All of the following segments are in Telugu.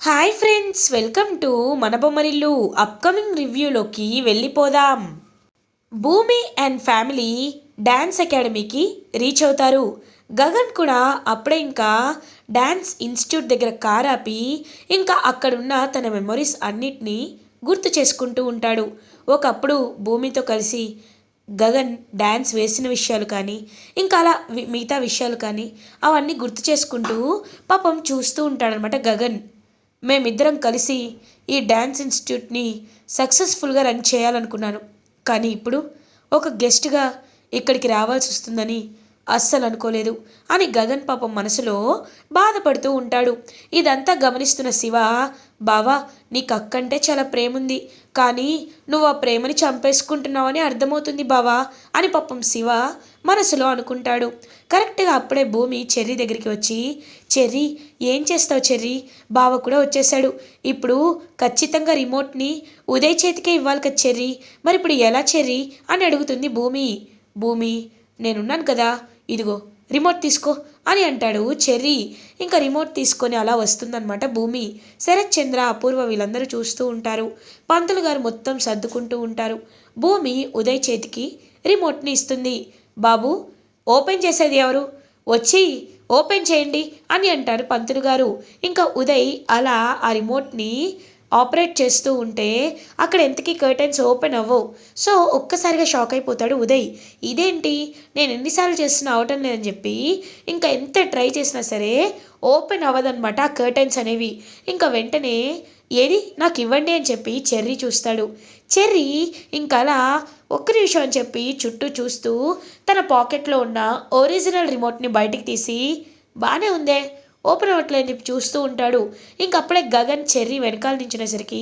హాయ్ ఫ్రెండ్స్ వెల్కమ్ టు మన బొమ్మరిల్లు అప్కమింగ్ రివ్యూలోకి వెళ్ళిపోదాం భూమి అండ్ ఫ్యామిలీ డ్యాన్స్ అకాడమీకి రీచ్ అవుతారు గగన్ కూడా అప్పుడే ఇంకా డ్యాన్స్ ఇన్స్టిట్యూట్ దగ్గర కార్ ఆపి ఇంకా అక్కడున్న తన మెమొరీస్ అన్నిటినీ గుర్తు చేసుకుంటూ ఉంటాడు ఒకప్పుడు భూమితో కలిసి గగన్ డ్యాన్స్ వేసిన విషయాలు కానీ ఇంకా అలా మిగతా విషయాలు కానీ అవన్నీ గుర్తు చేసుకుంటూ పాపం చూస్తూ ఉంటాడనమాట గగన్ మేమిద్దరం కలిసి ఈ డ్యాన్స్ ఇన్స్టిట్యూట్ని సక్సెస్ఫుల్గా రన్ చేయాలనుకున్నాను. కానీ ఇప్పుడు ఒక గెస్ట్గా ఇక్కడికి రావాల్సి వస్తుందని అస్సలు అనుకోలేదు. అని గగన్ పాపం మనసులో బాధపడుతూ ఉంటాడు. ఇదంతా గమనిస్తున్న శివ బావా నీకు అక్కంటే చాలా ప్రేముంది. కానీ నువ్వు ఆ ప్రేమని చంపేసుకుంటున్నావని అర్థమవుతుంది బావా అని పాపం శివ మనసులో అనుకుంటాడు. కరెక్ట్గా అప్పుడే భూమి చెర్రీ దగ్గరికి వచ్చి చెర్రీ ఏం చేస్తావు చెర్రీ? బావ కూడా వచ్చేసాడు. ఇప్పుడు ఖచ్చితంగా రిమోట్ని ఉదయ్ చేతికే ఇవ్వాలి కదా చెర్రీ. మరి ఇప్పుడు ఎలా చెర్రీ? అని అడుగుతుంది భూమి. భూమి నేనున్నాను కదా. ఇదిగో రిమోట్ తీసుకో అని అంటాడు చెర్రీ. ఇంకా రిమోట్ తీసుకొని అలా వస్తుందన్నమాట భూమి. శరత్ చంద్ర అపూర్వ వీళ్ళందరూ చూస్తూ ఉంటారు. పంతులు గారు మొత్తం సర్దుకుంటూ ఉంటారు. భూమి ఉదయ్ చేతికి రిమోట్ని ఇస్తుంది. బాబు ఓపెన్ చేసేది ఎవరు? వచ్చి ఓపెన్ చేయండి అని అంటారు పంతులు గారు. ఇంకా ఉదయ్ అలా ఆ రిమోట్ని ఆపరేట్ చేస్తూ ఉంటే అక్కడ ఎంతకీ కర్టెన్స్ ఓపెన్ అవ్వవు. సో ఒక్కసారిగా షాక్ అయిపోతాడు ఉదయ్. ఇదేంటి? నేను ఎన్నిసార్లు చేస్తున్నా అవటం లేదని చెప్పి ఇంకా ఎంత ట్రై చేసినా సరే ఓపెన్ అవ్వదన్నమాట ఆ కర్టెన్స్ అనేవి. ఇంకా వెంటనే ఏది? నాకు ఇవ్వండి అని చెప్పి చెర్రీ చూస్తాడు. చెర్రీ ఇంకా అలా ఒక్క నిమిషం అని చెప్పి చుట్టూ చూస్తూ తన పాకెట్లో ఉన్న ఒరిజినల్ రిమోట్ని బయటికి తీసి బాగానే ఉందే ఓపెన్ అవ్వట్లేని చెప్పి చూస్తూ ఉంటాడు. ఇంక అప్పుడే గగన్ చెర్రీ వెనకాల నించునేసరికి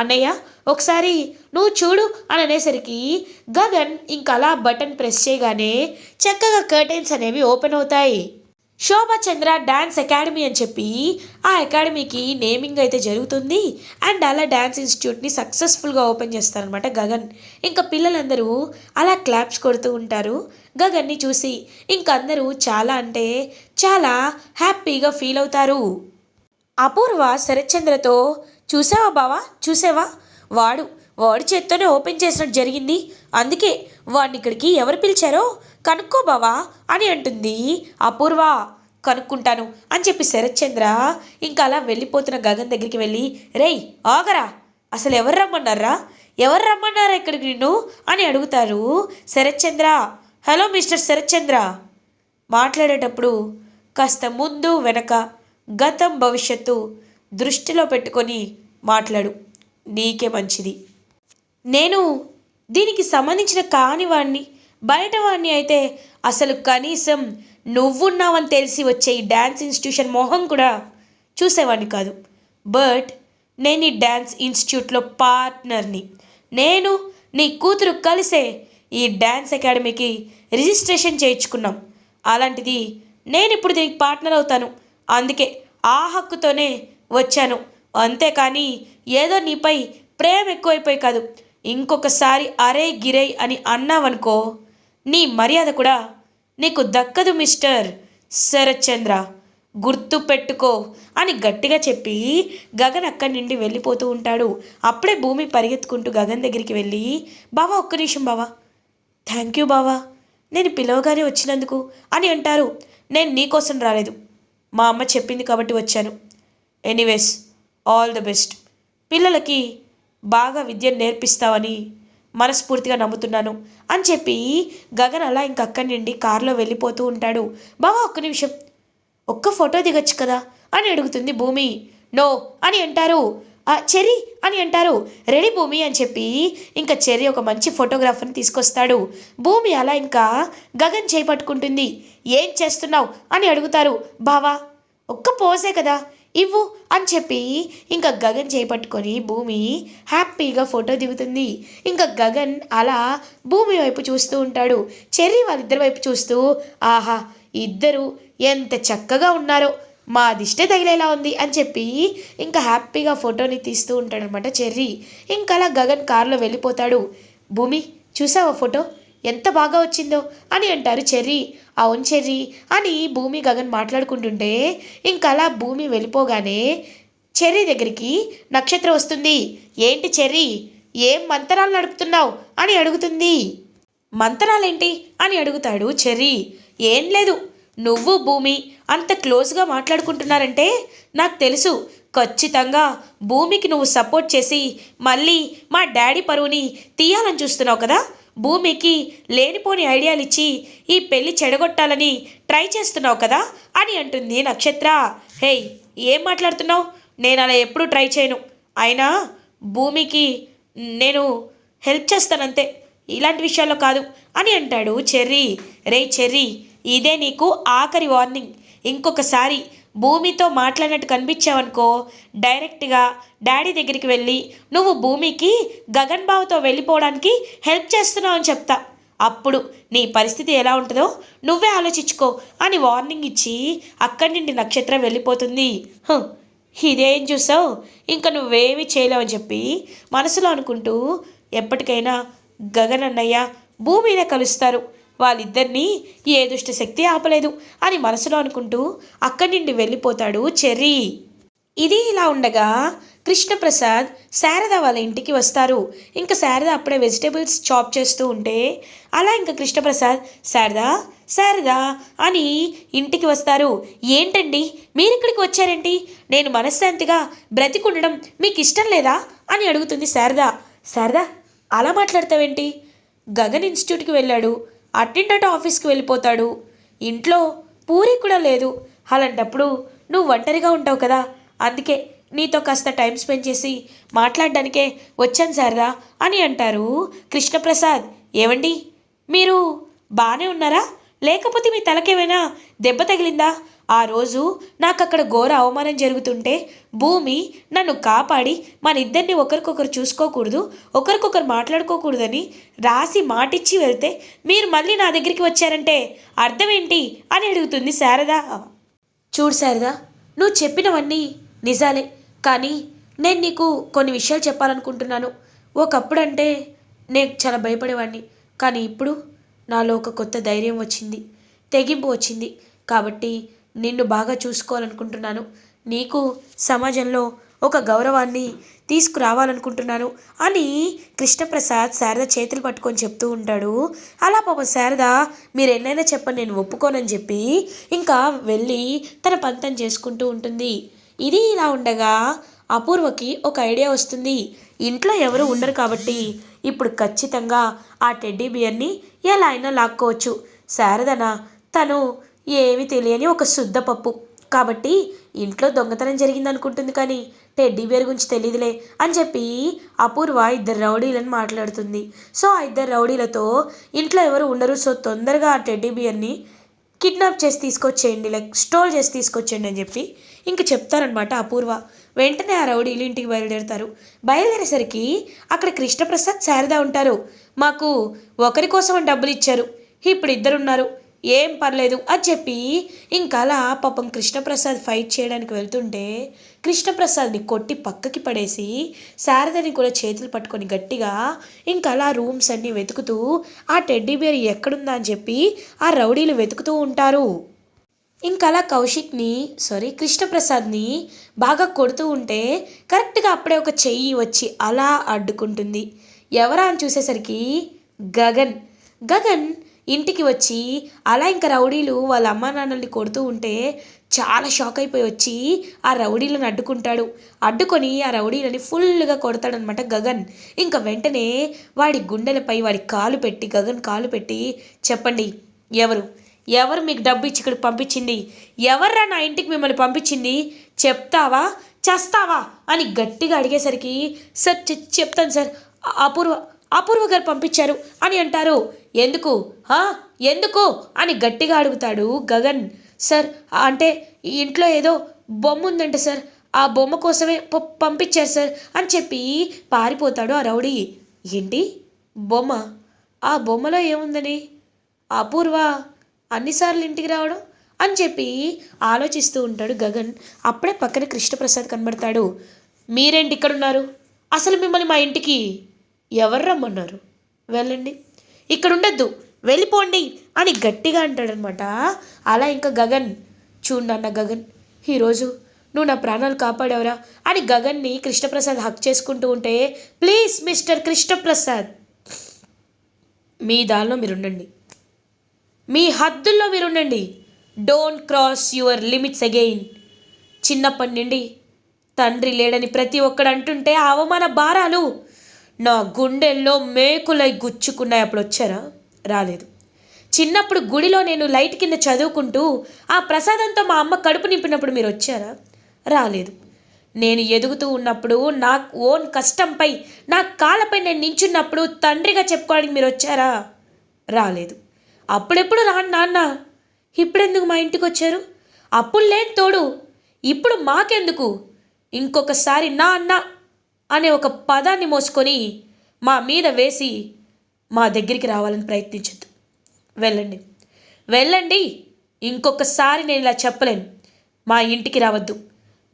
అన్నయ్య ఒకసారి నువ్వు చూడు అని అనేసరికి గగన్ ఇంక అలా బటన్ ప్రెస్ చేయగానే చక్కగా కర్టెన్స్ అనేవి ఓపెన్ అవుతాయి. శోభా చంద్ర డ్యాన్స్ అకాడమీ అని చెప్పి ఆ అకాడమీకి నేమింగ్ అయితే జరుగుతుంది. అండ్ అలా డ్యాన్స్ ఇన్స్టిట్యూట్ని సక్సెస్ఫుల్గా ఓపెన్ చేస్తారనమాట గగన్. ఇంకా పిల్లలందరూ అలా క్లాప్స్ కొడుతూ ఉంటారు. గగన్ని చూసి ఇంక అందరూ చాలా అంటే చాలా హ్యాపీగా ఫీల్ అవుతారు. అపూర్వ శరత్చంద్రతో చూసావా బావా? చూసావా? వాడు వాడి చేత్తోనే ఓపెన్ చేసినట్టు జరిగింది. అందుకే వాడిని ఇక్కడికి ఎవరు పిలిచారో కనుక్కో బావా అని అంటుంది. అపూర్వ కనుక్కుంటాను అని చెప్పి శరత్చంద్ర ఇంకా అలా వెళ్ళిపోతున్న గగన్ దగ్గరికి వెళ్ళి రేయ్ ఆగరా అసలు ఎవరు రమ్మన్నారా? ఎవరు రమ్మన్నారా ఇక్కడికి నిన్ను? అని అడుగుతారు శరత్చంద్ర. Hello mister Sarathchandra. మాట్లాడేటప్పుడు కాస్త ముందు వెనక గతం భవిష్యత్తు దృష్టిలో పెట్టుకొని మాట్లాడు. నీకే మంచిది. నేను దీనికి సంబంధించిన కాని వాడిని బయట వాడిని అయితే అసలు కనీసం నువ్వున్నావని తెలిసి వచ్చే ఈ డ్యాన్స్ ఇన్స్టిట్యూషన్ మొహం కూడా చూసేవాడిని కాదు. బట్ నేను ఈ డ్యాన్స్ ఇన్స్టిట్యూట్లో పార్ట్నర్ని. నేను నీ కూతురు కలిసే ఈ డ్యాన్స్ అకాడమీకి రిజిస్ట్రేషన్ చేయించుకున్నాం. అలాంటిది నేను ఇప్పుడు దీనికి పార్ట్నర్ అవుతాను. అందుకే ఆ హక్కుతోనే వచ్చాను. అంతేకాని ఏదో నీపై ప్రేమ ఎక్కువైపోయి కాదు. ఇంకొకసారి అరే గిరై అని అన్నావనుకో మర్యాద కూడా నీకు దక్కదు మిస్టర్ శరత్చంద్ర. గుర్తు పెట్టుకో అని గట్టిగా చెప్పి గగన్ అక్కడి నుండి వెళ్ళిపోతూ ఉంటాడు. అప్పుడే భూమి పరిగెత్తుకుంటూ గగన్ దగ్గరికి వెళ్ళి బావా ఒక్క నిమిషం బావా. థ్యాంక్ యూ బావా. నేను పిలవగానే వచ్చినందుకు అని అంటారు. నేను నీకోసం రాలేదు. మా అమ్మ చెప్పింది కాబట్టి వచ్చాను. ఎనీవేస్ ఆల్ ద బెస్ట్ పిల్లలకి బాగా విద్యను నేర్పిస్తావని మనస్ఫూర్తిగా నమ్ముతున్నాను అని చెప్పి గగన్ అలా ఇంక అక్కడి నుండి కారులో వెళ్ళిపోతూ ఉంటాడు. బావా ఒక్క నిమిషం. ఒక్క ఫోటో దిగొచ్చు కదా? అని అడుగుతుంది భూమి. నో అని అంటారు. "ఆ, చెర్రీ అని అంటారు. రెడీ భూమి అని చెప్పి ఇంకా చెర్రీ ఒక మంచి ఫోటోగ్రాఫర్ని తీసుకొస్తాడు. భూమి అలా ఇంకా గగన్ చేపట్టుకుంటుంది. ఏం చేస్తున్నావు? అని అడుగుతారు. బావా ఒక్క పోసే కదా. ఇవ్వు అని చెప్పి ఇంకా గగన్ చేపట్టుకొని భూమి హ్యాపీగా ఫోటో దిగుతుంది. ఇంకా గగన్ అలా భూమి వైపు చూస్తూ ఉంటాడు. చెర్రీ వాళ్ళిద్దరి వైపు చూస్తూ ఆహా ఇద్దరు ఎంత చక్కగా ఉన్నారో. మా దిష్టే తగిలేలా ఉంది అని చెప్పి ఇంకా హ్యాపీగా ఫోటోని తీస్తూ ఉంటాడనమాట చెర్రీ. ఇంకా అలా గగన్ కారులో వెళ్ళిపోతాడు. భూమి చూసావా ఫోటో? ఎంత బాగా వచ్చిందో అని అంటారు చెర్రీ. అవును చెర్రీ అని భూమి గగన్ మాట్లాడుకుంటుంటే ఇంకా అలా భూమి వెళ్ళిపోగానే చెర్రీ దగ్గరికి నక్షత్రం వస్తుంది. ఏంటి చెర్రీ? ఏం మంతరాలు నడుపుతున్నావు? అని అడుగుతుంది. మంతరాలేంటి? అని అడుగుతాడు చెర్రీ. ఏం లేదు. నువ్వు భూమి అంత క్లోజ్గా మాట్లాడుకుంటున్నారంటే నాకు తెలుసు. ఖచ్చితంగా భూమికి నువ్వు సపోర్ట్ చేసి మళ్ళీ మా డాడీ పరువుని తీయాలని చూస్తున్నావు కదా? భూమికి లేనిపోని ఐడియాలు ఇచ్చి ఈ పెళ్ళి చెడగొట్టాలని ట్రై చేస్తున్నావు కదా? అని అంటుంది నక్షత్ర. హేయ్ ఏం మాట్లాడుతున్నావు? నేను అలా ఎప్పుడూ ట్రై చేయను. అయినా భూమికి నేను హెల్ప్ చేస్తానంతే. ఇలాంటి విషయాల్లో కాదు అని అంటాడు చెర్రీ. రే చెర్రీ ఇదే నీకు ఆఖరి వార్నింగ్. ఇంకొకసారి భూమితో మాట్లాడినట్టు కనిపించావనుకో డైరెక్ట్గా డాడీ దగ్గరికి వెళ్ళి నువ్వు భూమికి గగన్ బాబుతో వెళ్ళిపోవడానికి హెల్ప్ చేస్తున్నావు అని చెప్తా. అప్పుడు నీ పరిస్థితి ఎలా ఉంటుందో నువ్వే ఆలోచించుకో అని వార్నింగ్ ఇచ్చి అక్కడి నుండి నక్షత్రం వెళ్ళిపోతుంది. ఇదేం చూసావు? ఇంకా నువ్వేమి చేయలేవని చెప్పి మనసులో అనుకుంటూ ఎప్పటికైనా గగన్ అన్నయ్య భూమినే కలుస్తారు. వాళ్ళిద్దరినీ ఏ దుష్ట శక్తి ఆపలేదు అని మనసులో అనుకుంటూ అక్కడి నుండి వెళ్ళిపోతాడు చెర్రీ. ఇది ఇలా ఉండగా కృష్ణప్రసాద్ శారద వాళ్ళ ఇంటికి వస్తారు. ఇంకా శారద అప్పుడే వెజిటేబుల్స్ చాప్ చేస్తూ ఉంటే అలా ఇంకా కృష్ణప్రసాద్ శారద శారద అని ఇంటికి వస్తారు. ఏంటండి? మీరు ఇక్కడికి వచ్చారేంటి? నేను మనశ్శాంతిగా బ్రతికుండడం మీకు ఇష్టం లేదా? అని అడుగుతుంది శారద. శారద అలా మాట్లాడతావేంటి? గగన్ ఇన్స్టిట్యూట్కి వెళ్ళాడు. అటెండెంట్ ఆఫీస్కి వెళ్ళిపోతాడు. ఇంట్లో పూరి కూడా లేదు. అలాంటప్పుడు నువ్వు ఒంటరిగా ఉంటావు కదా. అందుకే నీతో కాస్త టైం స్పెండ్ చేసి మాట్లాడడానికే వచ్చాను సార్దా అని అంటారు కృష్ణప్రసాద్. ఏమండి మీరు బాగానే ఉన్నారా? లేకపోతే మీ తలకేమైనా దెబ్బ తగిలిందా? ఆ రోజు నాకు అక్కడ ఘోర అవమానం జరుగుతుంటే భూమి నన్ను కాపాడి మన ఇద్దరిని ఒకరికొకరు చూసుకోకూడదు ఒకరికొకరు మాట్లాడుకోకూడదని రాసి మాటిచ్చి వెళ్తే మీరు మళ్ళీ నా దగ్గరికి వచ్చారంటే అర్థం ఏంటి అని అడుగుతుంది శారద. చూడు శారదా నువ్వు చెప్పినవన్నీ నిజాలే కానీ నేను నీకు కొన్ని విషయాలు చెప్పాలనుకుంటున్నాను. ఒకప్పుడంటే నేను చాలా భయపడేవాడిని కానీ ఇప్పుడు నాలో ఒక కొత్త ధైర్యం వచ్చింది తెగింపు వచ్చింది. కాబట్టి నిన్ను బాగా చూసుకోవాలనుకుంటున్నాను. నీకు సమాజంలో ఒక గౌరవాన్ని తీసుకురావాలనుకుంటున్నాను అని కృష్ణప్రసాద్ శారద చేతులు పట్టుకొని చెప్తూ ఉంటాడు. అలా పాప శారద మీరు ఎన్నైనా చెప్పండి నేను ఒప్పుకోనని చెప్పి ఇంకా వెళ్ళి తన పంతం చేసుకుంటూ ఉంటుంది. ఇది ఇలా ఉండగా అపూర్వకి ఒక ఐడియా వస్తుంది. ఇంట్లో ఎవరు ఉండరు కాబట్టి ఇప్పుడు ఖచ్చితంగా ఆ టెడ్డీ బియర్ని ఎలా అయినా లాక్కోవచ్చు. శారదన తను ఏమీ తెలియని ఒక శుద్ధ పప్పు. కాబట్టి ఇంట్లో దొంగతనం జరిగింది అనుకుంటుంది కానీ టెడ్డీ బేర్ గురించి తెలియదులే అని చెప్పి అపూర్వ ఇద్దరు రౌడీలను మాట్లాడుతుంది. సో ఆ ఇద్దరు రౌడీలతో ఇంట్లో ఎవరు ఉండరు సో తొందరగా ఆ టెడ్డీ బియర్ని కిడ్నాప్ చేసి తీసుకొచ్చేయండి లైక్ స్టోల్ చేసి తీసుకొచ్చేయండి అని చెప్పి ఇంక చెప్తారనమాట అపూర్వ. వెంటనే ఆ రౌడీలు ఇంటికి బయలుదేరుతారు. బయలుదేరేసరికి అక్కడ కృష్ణప్రసాద్ శారద ఉంటారు. మాకు ఒకరి కోసం డబ్బులు ఇచ్చారు. ఇప్పుడు ఇద్దరున్నారు. ఏం పర్లేదు అని చెప్పి ఇంకా అలా పాపం కృష్ణప్రసాద్ ఫైట్ చేయడానికి వెళ్తుంటే కృష్ణప్రసాద్ని కొట్టి పక్కకి పడేసి శారదని కూడా చేతులు పట్టుకొని గట్టిగా ఇంకా అలా రూమ్స్ అన్నీ వెతుకుతూ ఆ టెడ్డీ బేర్ ఎక్కడుందా? అని చెప్పి ఆ రౌడీలు వెతుకుతూ ఉంటారు. ఇంకలా కౌశిక్ని సారీ కృష్ణప్రసాద్ని బాగా కొడుతూ ఉంటే కరెక్ట్గా అప్పుడే ఒక చెయ్యి వచ్చి అలా అడ్డుకుంటుంది. ఎవరా అని చూసేసరికి గగన్. గగన్ ఇంటికి వచ్చి అలా ఇంకా రౌడీలు వాళ్ళ అమ్మా నాన్నల్ని కొడుతూ ఉంటే చాలా షాక్ అయిపోయి వచ్చి ఆ రౌడీలను అడ్డుకుంటాడు. అడ్డుకొని ఆ రౌడీలని ఫుల్గా కొడతాడనమాట గగన్. ఇంకా వెంటనే వాడి గుండెలపై వాడి కాలు పెట్టి గగన్ కాలు పెట్టి చెప్పండి ఎవరు? ఎవరు మీకు డబ్బు ఇచ్చి ఇక్కడికి పంపించింది? ఎవర్రా నా ఇంటికి మిమ్మల్ని పంపించింది? చెప్తావా? చేస్తావా? అని గట్టిగా అడిగేసరికి సార్ చెప్తాను సార్. అపూర్వ అపూర్వ గారు పంపించారు అని అంటారు. ఎందుకు? హా? ఎందుకు? అని గట్టిగా అడుగుతాడు గగన్. సార్ అంటే ఇంట్లో ఏదో బొమ్మ ఉందంట సార్. ఆ బొమ్మ కోసమే పంపించారు సార్ అని చెప్పి పారిపోతాడు ఆ రౌడీ. ఏంటి? బొమ్మ? ఆ బొమ్మలో ఏముందని? అపూర్వ అన్నిసార్లు ఇంటికి రావడం అని చెప్పి ఆలోచిస్తూ ఉంటాడు గగన్. అప్పుడే పక్కన కృష్ణప్రసాద్ కనబడతాడు. మీరేంటి ఇక్కడ ఉన్నారు అసలు మిమ్మల్ని మా ఇంటికి ఎవరు రమ్మన్నారు? వెళ్ళండి. ఇక్కడ ఉండద్దు వెళ్ళిపోండి అని గట్టిగా అంటాడనమాట. అలా ఇంకా గగన్ చూడన్న గగన్ ఈరోజు నువ్వు నా ప్రాణాలు కాపాడేవరా అని గగన్ని కృష్ణప్రసాద్ హక్ చేసుకుంటూ ఉంటే ప్లీజ్ మిస్టర్ కృష్ణప్రసాద్ మీ దానిలో మీరుండండి. మీ హద్దుల్లో మీరుండండి. Don't cross your limits again చిన్నప్పటి నుండి తండ్రి లేడని ప్రతి ఒక్కడు అంటుంటే ఆ అవమాన భారాలు నా గుండెల్లో మేకులై గుచ్చుకున్నాయి. అప్పుడు వచ్చారా రాలేదు. చిన్నప్పుడు గుడిలో నేను లైట్ కింద చదువుకుంటూ ఆ ప్రసాదంతో మా అమ్మ కడుపు నింపినప్పుడు మీరు వచ్చారా రాలేదు. నేను ఎదుగుతూ ఉన్నప్పుడు నా ఓన్ కష్టంపై నా కాళ్ళపై నేను నించున్నప్పుడు తండ్రిగా చెప్పుకోవడానికి మీరు వచ్చారా రాలేదు. అప్పుడెప్పుడు రాను నాన్న? ఇప్పుడెందుకు మా ఇంటికి వచ్చారు అప్పుడు లేని తోడు. ఇప్పుడు మాకెందుకు? ఇంకొకసారి నా అన్న అనే ఒక పదాన్ని మోసుకొని మా మీద వేసి మా దగ్గరికి రావాలని ప్రయత్నించద్దు. వెళ్ళండి. వెళ్ళండి. ఇంకొకసారి నేను ఇలా చెప్పలేను. మా ఇంటికి రావద్దు.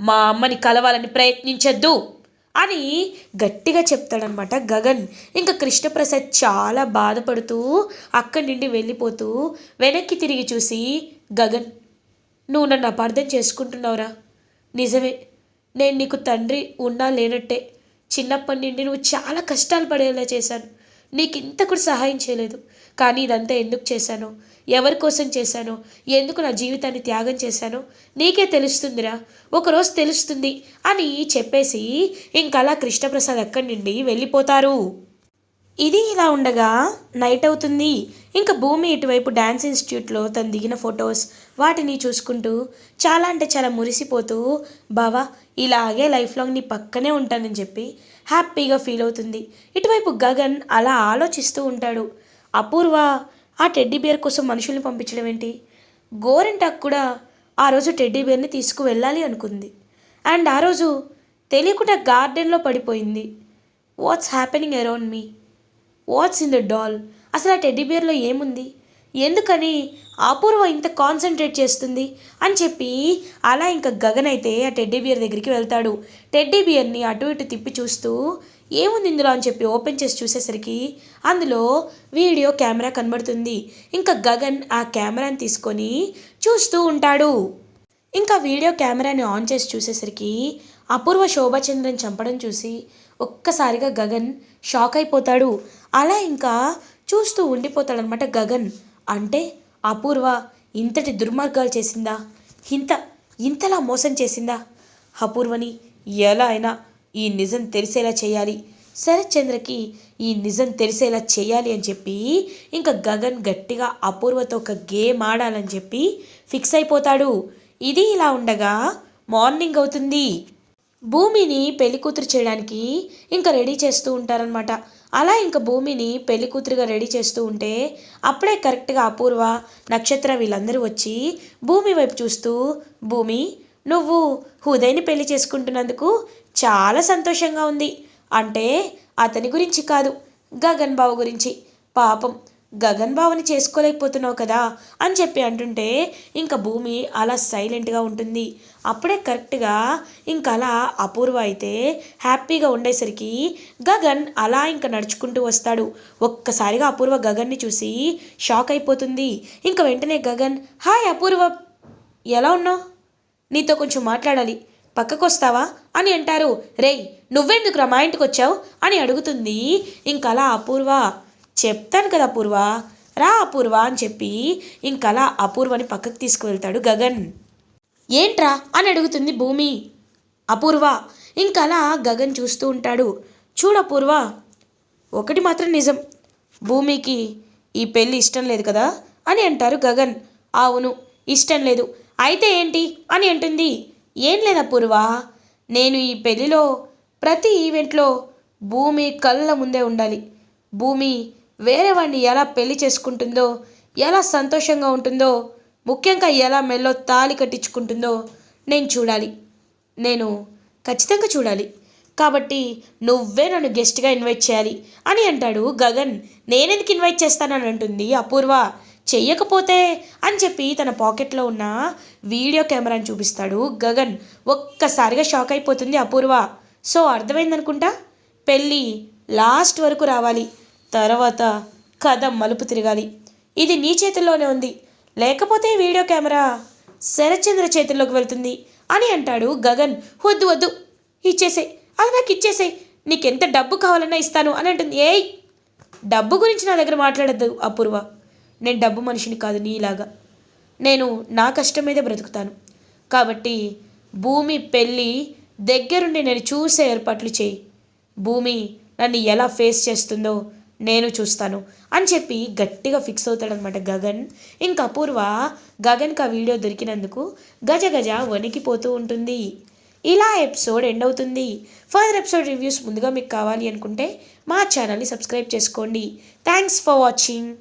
మా అమ్మని కలవాలని ప్రయత్నించద్దు అని గట్టిగా చెప్తాడనమాట గగన్. ఇంకా కృష్ణప్రసాద్ చాలా బాధపడుతూ అక్కడి నుండి వెళ్ళిపోతూ వెనక్కి తిరిగి చూసి గగన్ నువ్వు నన్ను అపార్థం చేసుకుంటున్నావురా. నిజమే నేను నీకు తండ్రి ఉన్నా లేనట్టే. చిన్నప్పటి నుండి నువ్వు చాలా కష్టాలు పడేలా చేశాను. నీకు ఇంత కూడా సహాయం చేయలేదు. కానీ ఇదంతా ఎందుకు చేశానో? ఎవరి కోసం చేశానో? ఎందుకు నా జీవితాన్ని త్యాగం చేశానో? నీకే తెలుస్తుందిరా. ఒకరోజు తెలుస్తుంది అని చెప్పేసి ఇంకలా కృష్ణప్రసాద్ అక్కడి నుండి వెళ్ళిపోతారు? ఇది ఇలా ఉండగా నైట్ అవుతుంది. ఇంకా భూమి ఇటువైపు డ్యాన్స్ ఇన్స్టిట్యూట్లో తను దిగిన ఫొటోస్ వాటిని చూసుకుంటూ చాలా అంటే చాలా మురిసిపోతూ బావా ఇలాగే లైఫ్ లాంగ్ నీ పక్కనే ఉంటానని చెప్పి హ్యాపీగా ఫీల్ అవుతుంది. ఇటువైపు గగన్ అలా ఆలోచిస్తూ ఉంటాడు. అపూర్వ ఆ టెడ్డీ బియర్ కోసం మనుషుల్ని పంపించడం ఏంటి? గోరెంటాక్ కూడా ఆ రోజు టెడ్డీ బియర్ని తీసుకువెళ్ళాలి అనుకుంది. అండ్ ఆ రోజు తెలియకుండా గార్డెన్లో పడిపోయింది. వాట్స్ హ్యాపెనింగ్ అరౌండ్ మీ వాట్స్ ఇన్ ద డాల్ అసలు ఆ టెడ్డీ బియర్లో ఏముంది? ఎందుకని అపూర్వ ఇంత కాన్సన్ట్రేట్ చేస్తుంది? అని చెప్పి అలా ఇంకా గగన్ అయితే ఆ టెడ్డీ బియర్ దగ్గరికి వెళ్తాడు. టెడ్డీ బియర్ని అటు ఇటు తిప్పి చూస్తూ ఏముంది ఇందులో? అని చెప్పి ఓపెన్ చేసి చూసేసరికి అందులో వీడియో కెమెరా కనబడుతుంది. ఇంకా గగన్ ఆ కెమెరాని తీసుకొని చూస్తూ ఉంటాడు. ఇంకా వీడియో కెమెరాని ఆన్ చేసి చూసేసరికి అపూర్వ శోభాచంద్రన్ చంపడం చూసి ఒక్కసారిగా గగన్ షాక్ అయిపోతాడు. అలా ఇంకా చూస్తూ ఉండిపోతాడనమాట గగన్. అంటే అపూర్వ ఇంతటి దుర్మార్గాలు చేసిందా? ఇంత ఇంతలా మోసం చేసిందా? అపూర్వని ఎలా అయినా ఈ నిజం తెలిసేలా చేయాలి. శరత్చంద్రకి ఈ నిజం తెలిసేలా చేయాలి అని చెప్పి ఇంకా గగన్ గట్టిగా అపూర్వతో ఒక గేమ్ ఆడాలని చెప్పి ఫిక్స్ అయిపోతాడు. ఇది ఇలా ఉండగా మార్నింగ్ అవుతుంది. భూమిని పెళ్ళి కూతురు చేయడానికి ఇంకా రెడీ చేస్తూ ఉంటారనమాట అలా ఇంకా భూమిని పెళ్ళి కూతురుగా రెడీ చేస్తూ ఉంటే అప్పుడే కరెక్ట్గా అపూర్వ నక్షత్ర వీళ్ళందరూ వచ్చి భూమి వైపు చూస్తూ భూమి నువ్వు హృదయని పెళ్ళి చేసుకుంటున్నందుకు చాలా సంతోషంగా ఉంది. అంటే అతని గురించి కాదు గగన్ బాబు గురించి. పాపం గగన్ బావని చేసుకోలేకపోతున్నావు కదా అని చెప్పి అంటుంటే ఇంకా భూమి అలా సైలెంట్గా ఉంటుంది. అప్పుడే కరెక్ట్గా ఇంకా అలా అపూర్వ అయితే హ్యాపీగా ఉండేసరికి గగన్ అలా ఇంకా నడుచుకుంటూ వస్తాడు. ఒక్కసారిగా అపూర్వ గగన్ని చూసి షాక్ అయిపోతుంది. ఇంకా వెంటనే గగన్ హాయ్ అపూర్వ ఎలా ఉన్నావు? నీతో కొంచెం మాట్లాడాలి. పక్కకు వస్తావా అని అంటారు. రేయ్ నువ్వెందుకురా మా ఇంటికి వచ్చావు అని అడుగుతుంది. ఇంకలా అపూర్వ చెప్తాను కదా అపూర్వ. రా అపూర్వ అని చెప్పి ఇంకలా అపూర్వని పక్కకు తీసుకువెళ్తాడు గగన్. ఏంట్రా అని అడుగుతుంది భూమి. అపూర్వ ఇంకలా గగన్ చూస్తూ ఉంటాడు. చూడు అపూర్వ ఒకటి మాత్రం నిజం. భూమికి ఈ పెళ్ళి ఇష్టం లేదు కదా అని అంటారు గగన్. అవును ఇష్టం లేదు. అయితే ఏంటి అని అంటుంది. ఏం లేదు అపూర్వ నేను ఈ పెళ్ళిలో ప్రతి ఈవెంట్లో భూమి కళ్ళ ముందే ఉండాలి. భూమి వేరే వాడిని ఎలా పెళ్ళి చేసుకుంటుందో ఎలా సంతోషంగా ఉంటుందో ముఖ్యంగా ఎలా మెల్లో తాళి కట్టించుకుంటుందో నేను చూడాలి. నేను ఖచ్చితంగా చూడాలి. కాబట్టి నువ్వే నన్ను గెస్ట్గా ఇన్వైట్ చేయాలి అని అంటాడు గగన్. నేనెందుకు ఇన్వైట్ చేస్తానని అంటుంది అపూర్వ. చెయ్యకపోతే అని చెప్పి తన పాకెట్లో ఉన్న వీడియో కెమెరాని చూపిస్తాడు గగన్. ఒక్కసారిగా షాక్ అయిపోతుంది అపూర్వ. సో అర్థమైందనుకుంటా? పెళ్ళి లాస్ట్ వరకు రావాలి. తర్వాత కథ మలుపు తిరగాలి. ఇది నీ చేతుల్లోనే ఉంది. లేకపోతే వీడియో కెమెరా శరత్చంద్ర చేతుల్లోకి వెళ్తుంది అని అంటాడు గగన్. వద్దు వద్దు. ఇచ్చేసే. అది నాకు ఇచ్చేసే. నీకెంత డబ్బు కావాలన్నా ఇస్తాను అని అంటుంది. ఏయ్! డబ్బు గురించి నా దగ్గర మాట్లాడద్దు అపూర్వ. నేను డబ్బు మనిషిని కాదు నీలాగా. నేను నా కష్టం మీదే బ్రతుకుతాను. కాబట్టి భూమి పెళ్ళి దగ్గరుండి నేను చూసే ఏర్పాట్లు చేయి. భూమి నన్ను ఎలా ఫేస్ చేస్తుందో నేను చూస్తాను అని చెప్పి గట్టిగా ఫిక్స్ అవుతాడనమాట గగన్. ఇంకా అపూర్వ గగన్కి ఆ వీడియో దొరికినందుకు గజ గజ వణికిపోతూ ఉంటుంది. ఇలా ఎపిసోడ్ ఎండ్ అవుతుంది. ఫర్దర్ ఎపిసోడ్ రివ్యూస్ ముందుగా మీకు కావాలి అనుకుంటే మా ఛానల్ని సబ్స్క్రైబ్ చేసుకోండి. Thanks for watching.